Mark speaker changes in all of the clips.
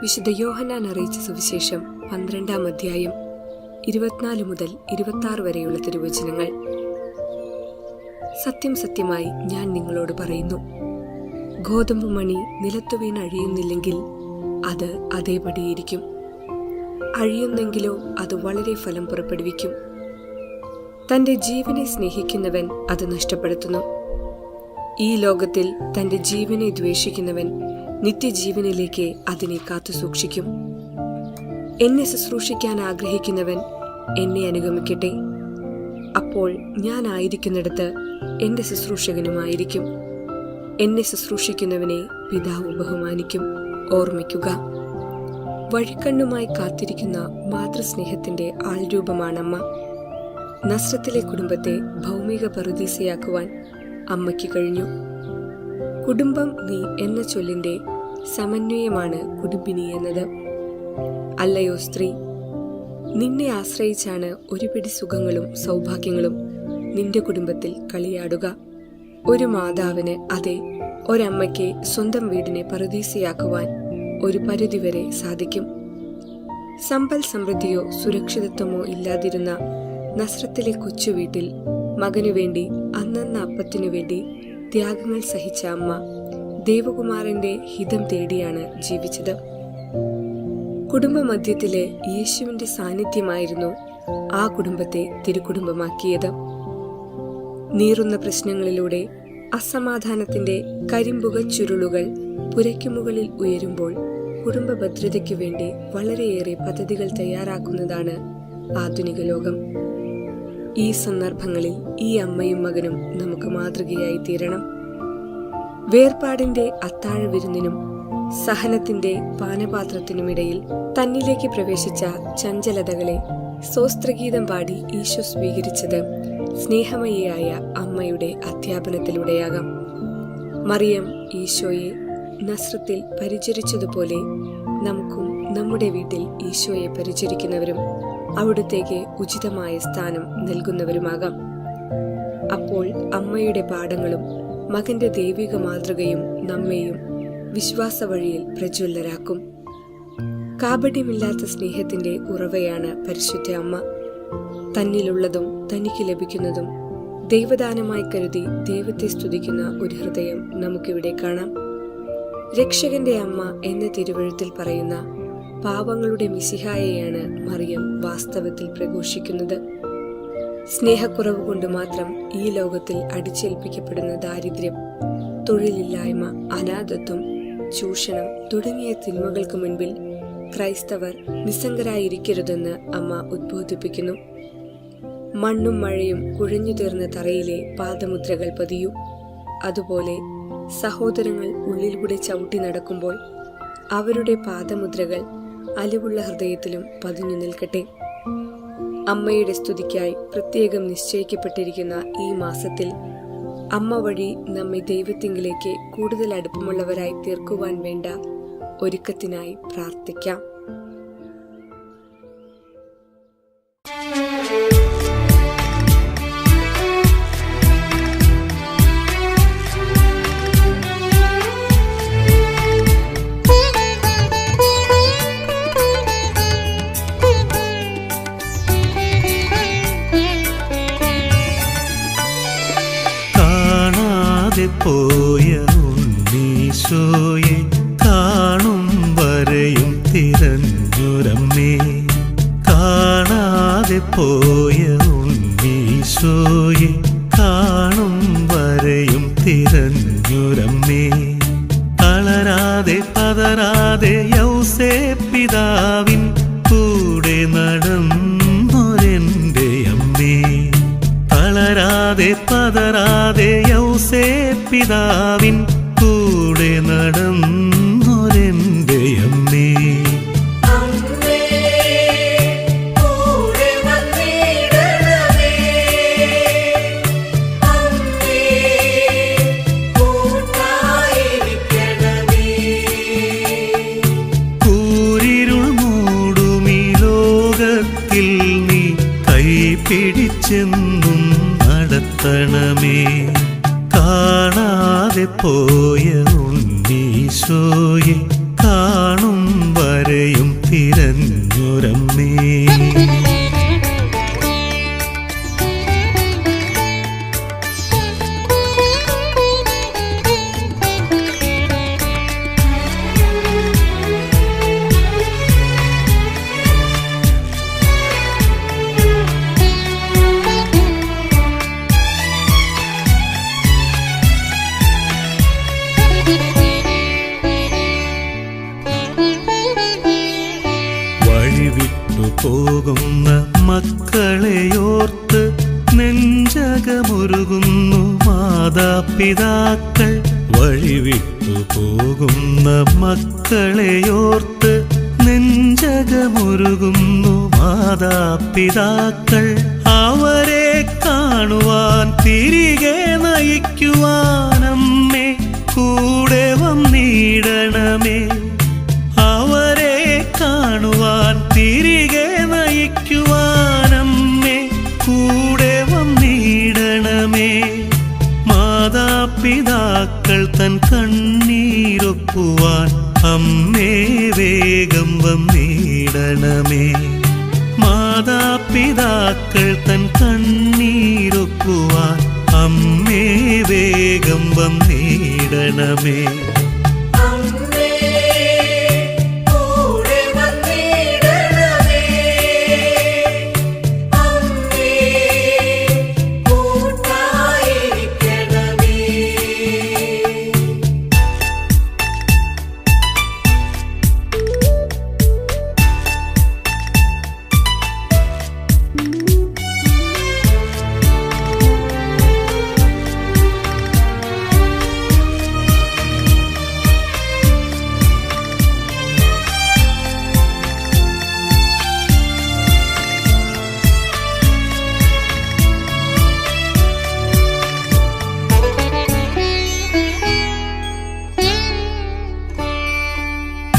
Speaker 1: വിശുദ്ധ യോഹനാൻ അറിയിച്ച സുവിശേഷം പന്ത്രണ്ടാം അധ്യായം ഇരുപത്തിനാല് മുതൽ ഇരുപത്തി വരെയുള്ള തിരുവചനങ്ങൾ. സത്യം സത്യമായി ഞാൻ നിങ്ങളോട് പറയുന്നു. ഗോതമ്പ് മണി നിലത്തു വീണ് അഴിയുന്നില്ലെങ്കിൽ അത് അതേപടിയിരിക്കും അഴിയുന്നെങ്കിലോ അത് വളരെ ഫലം പുറപ്പെടുവിക്കും. തന്റെ ജീവനെ സ്നേഹിക്കുന്നവൻ അത് നഷ്ടപ്പെടുത്തുന്നു. ഈ ലോകത്തിൽ തന്റെ ജീവനെ ദ്വേഷിക്കുന്നവൻ നിത്യജീവനിലേക്ക് അതിനെ കാത്തു സൂക്ഷിക്കും. എന്നെ ശുശ്രൂഷിക്കാൻ ആഗ്രഹിക്കുന്നവൻ എന്നെ അനുഗമിക്കട്ടെ. അപ്പോൾ ഞാൻ എന്റെ ശുശ്രൂഷകനുമായിരിക്കും. എന്നെ ശുശ്രൂഷിക്കുന്നവനെ പിതാവ് ബഹുമാനിക്കും. ഓർമ്മിക്കുക. വഴിക്കണ്ണുമായി കാത്തിരിക്കുന്ന മാതൃസ്നേഹത്തിന്റെ ആൾരൂപമാണമ്മ. നസ്രത്തിലെ കുടുംബത്തെ ഭൗമിക പറുദീസയാക്കുവാൻ അമ്മയ്ക്ക് കഴിഞ്ഞു. കുടുംബം നീ എന്ന ചൊല്ലിന്റെ സമന്വയമാണ് കുടുംബിനി എന്നത്. അല്ലയോ സ്ത്രീ നിന്നെ ആശ്രയിച്ചാണ് ഒരു പിടി സുഖങ്ങളും സൗഭാഗ്യങ്ങളും നിന്റെ കുടുംബത്തിൽ കളിയാടുക. ഒരു മാതാവിന് അതെ ഒരമ്മയ്ക്ക് സ്വന്തം വീടിനെ പറുദീസയാക്കുവാൻ ഒരു പരിധിവരെ സാധിക്കും. സമ്പൽ സമൃദ്ധിയോ സുരക്ഷിതത്വമോ ഇല്ലാതിരുന്ന നസ്രത്തിലെ കൊച്ചു വീട്ടിൽ മകനു വേണ്ടി അന്നന്ന അപ്പത്തിനു വേണ്ടി ത്യാഗങ്ങൾ സഹിച്ച അമ്മ ദേവകുമാരന്റെ ഹിതം തേടിയാണ് ജീവിച്ചത്. കുടുംബമധ്യത്തിലെ യേശുവിന്റെ സാന്നിധ്യമായിരുന്നു ആ കുടുംബത്തെ തിരുക്കുടുംബമാക്കിയത്. നീറുന്ന പ്രശ്നങ്ങളിലൂടെ അസമാധാനത്തിന്റെ കരിമ്പുക ചുരുളുകൾ പുരയ്ക്കുമുകളിൽ ഉയരുമ്പോൾ കുടുംബ വേണ്ടി വളരെയേറെ പദ്ധതികൾ തയ്യാറാക്കുന്നതാണ് ആധുനിക ലോകം. ഈ സന്ദർഭങ്ങളിൽ ഈ അമ്മയും മകനും നമുക്ക് മാതൃകയായി തീരണം. വേർപാടിന്റെ അത്താഴ വിരുന്നിനും സഹനത്തിന്റെ പാനപാത്രത്തിനുമിടയിൽ തന്നിലേക്ക് പ്രവേശിച്ച ചഞ്ചലതകളെ സോസ്ത്രഗീതം പാടി ഈശോ സ്വീകരിച്ചത് സ്നേഹമയിയായ അമ്മയുടെ അധ്യാപനത്തിലൂടെയാകാം. മറിയം ഈശോയെ നസ്രത്തിൽ പരിചരിച്ചതുപോലെ നമുക്കും നമ്മുടെ വീട്ടിൽ ഈശോയെ പരിചരിക്കുന്നവരും അവിടുത്തേക്ക് ഉചിതമായ സ്ഥാനം നൽകുന്നവരുമാകാം. അപ്പോൾ അമ്മയുടെ പാഠങ്ങളും മകന്റെ ദൈവിക മാതൃകയും നമ്മെയും വിശ്വാസ വഴിയിൽ പ്രജ്വലരാക്കും. കാപട്യമില്ലാത്ത സ്നേഹത്തിന്റെ ഉറവയാണ് പരിശുദ്ധ അമ്മ. തന്നിലുള്ളതും തനിക്ക് ലഭിക്കുന്നതും ദൈവദാനമായി കരുതി ദൈവത്തെ സ്തുതിക്കുന്ന ഒരു ഹൃദയം നമുക്കിവിടെ കാണാം. രക്ഷകന്റെ അമ്മ എന്ന തിരുവഴുത്തിൽ പറയുന്ന പാവങ്ങളുടെ മിസിഹായെയാണ് മറിയം വാസ്തവത്തിൽ പ്രഘോഷിക്കുന്നത്. സ്നേഹക്കുറവ് കൊണ്ട് മാത്രം ഈ ലോകത്തിൽ അടിച്ചേൽപ്പിക്കപ്പെടുന്ന ദാരിദ്ര്യം തൊഴിലില്ലായ്മ അനാഥത്വം ചൂഷണം തുടങ്ങിയ തിന്മകൾക്ക് മുൻപിൽ ക്രൈസ്തവർ നിസ്സംഗരായിരിക്കരുതെന്ന് അമ്മ ഉദ്ബോധിപ്പിക്കുന്നു. മണ്ണും മഴയും കുഴഞ്ഞു തീർന്ന തറയിലെ പാദമുദ്രകൾ പതിയൂ. അതുപോലെ സഹോദരങ്ങൾ ഉള്ളിലൂടെ ചവിട്ടി നടക്കുമ്പോൾ അവരുടെ പാദമുദ്രകൾ അലിവുള്ള ഹൃദയത്തിലും പതിഞ്ഞു നിൽക്കട്ടെ. അമ്മയുടെ സ്തുതിക്കായി പ്രത്യേകം നിശ്ചയിക്കപ്പെട്ടിരിക്കുന്ന ഈ മാസത്തിൽ അമ്മ വഴി നമ്മെ ദൈവത്തിങ്കിലേക്ക് കൂടുതൽ അടുപ്പമുള്ളവരായി തീർക്കുവാൻ വേണ്ട ഒരുക്കത്തിനായി പ്രാർത്ഥിക്കാം.
Speaker 2: പോയ ഉണ്ണീശോയെ കാണും വരെയും തിരഞ്ഞുരമ്മേ. തളരാതെ പതരാതെ യൗസേ പിതാവിൻ കൂടെ നടന്നൊരെന്റെ അമ്മേ. തളരാതെ പതരാതെ യൗസേ പിതാവിൻ കൂടെ നടന്നൊരെന്റെ ലോകത്തിൽ നീ കൈ കൈപിടിച്ചെന്നും നടത്തണമേ. കാണാതെ പോയ ഉണ്ണീശോയെ നെഞ്ചകമുരുകുന്നു മാതാപിതാക്കൾ. വഴിവിട്ടു പോകുന്ന മക്കളെയോർത്ത് നെഞ്ചകമുരുകുന്നു മാതാപിതാക്കൾ. അവരെ കാണുവാൻ തിരികെ നയിക്കുവാനമ്മേ മാതാപിതാക്കൾ തൻ കണ്ണീരൊപ്പുവാൻ അമ്മേ വേഗം വന്നിടണമേ മാതാപിതാക്കൾ തൻ കണ്ണീരൊപ്പുവാൻ അമ്മേ വേഗം വന്നിടണമേ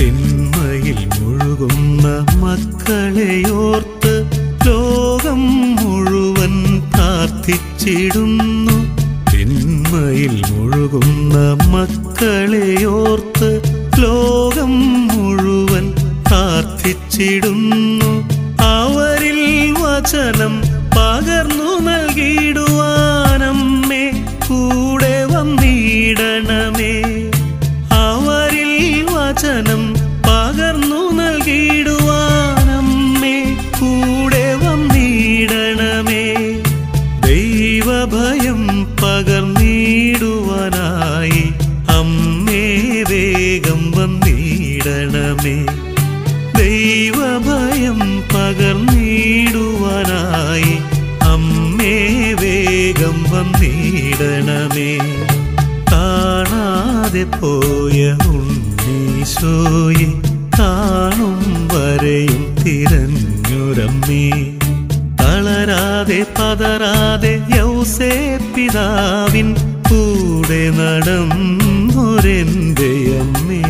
Speaker 2: തിന്മയിൽ മുഴുകുന്ന മക്കളെയോർത്ത് ലോകം മുഴുവൻ പ്രാർത്ഥിച്ചിടുന്നു. തിന്മയിൽ മുഴുകുന്ന മക്കളെയോർത്ത് ലോകം മുഴുവൻ പ്രാർത്ഥിച്ചിടുന്നു. പകർന്നിടുവാനായി അമ്മേ വേഗം വന്നിടണമേ. കാണാതെ പോയ ഉണ്ണീശോയെ കാണും വരെയും തിരഞ്ഞുരമ്മേ. തളരാതെ പതരാതെ യൗസേ പിതാവിൻ കൂടെ നടന്നൊരെന്റെ അമ്മേ